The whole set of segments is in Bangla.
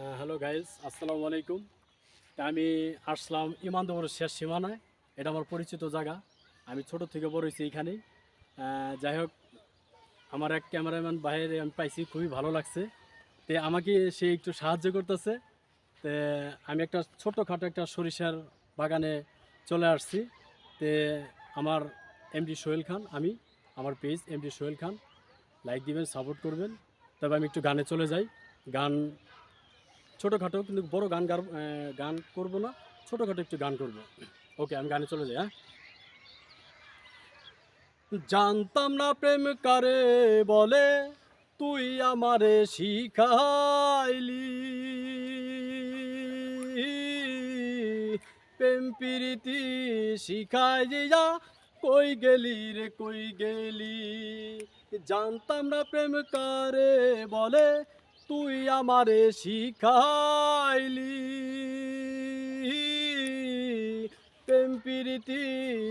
হ্যালো গাইজ আসসালামু আলাইকুম। আমি আসলাম ইমানদপুরের শেষ সীমানায়। এটা আমার পরিচিত জায়গা। আমি ছোট থেকে বড় হয়েছি আহ, যাই হোক আমার এক ক্যামেরাম্যান বাইরে আমি পাইছি খুবই ভালো লাগছে। তে আমাকে সে একটু সাহায্য করতেছে। তে আমি একটা ছোটোখাটো একটা সরিষার বাগানে চলে আসছি। তে আমার এমডি সোহেল খান আমি আমার page MD Sohel Khan. Like দিবেন সাপোর্ট করবেন। তবে আমি একটু গানে চলে যাই। গান ছোটোখাটো কিন্তু বড় গান গান করব না, ছোটোখাটো একটু গান করব। ওকে, আমি গানে চলে যাই হ্যাঁ? জানতাম না প্রেম কারে বলে, তুই আমারে শিখাইলি। প্রেম প্রীতি শিখাই যা, কই গেলি রে, কই গেলি? জানতাম না প্রেম কারে বলে তুই আমারে শিখাইলি। প্রেম প্রীতি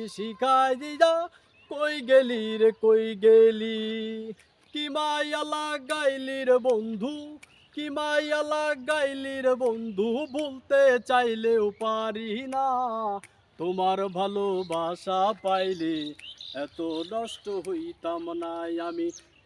শিখাই যা কই গেলি রে, কই গেলি? কি মায়া লাগাইলি রে বন্ধু, কি মায়া লাগাইলি রে বন্ধু? বলতে চাইলেও পারি না। তোমার ভালোবাসা পাইলে এত নষ্ট হইতাম নাই আমি।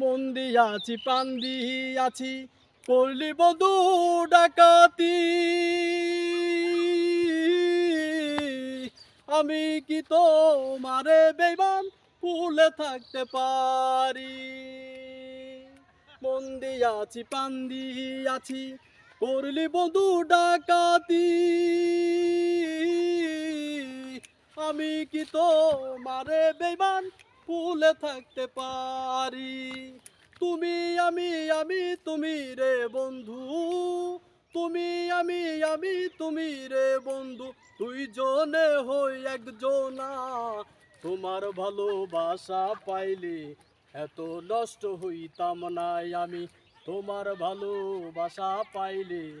মন দিয়াছি, প্রাণ দিয়াছি, করলি বধু ডাকাতি। আমি কি তো মারে বেমান ভুলে থাকতে পারি? মন দিয়াছি পান দিয়াছি, করলি বধু ডাকাতি। আমি কি তো মারে বেমান ভুলে থাকতে পারি। তুমি আমি আমি, তুমি রে বন্ধু। তুমি আমি আমি, তুমি রে বন্ধু। তুই জনে হই একজনা। তোমার ভালোবাসা পাইলে এত নষ্ট হইতাম নাই আমি। তোমার ভালোবাসা পাইলে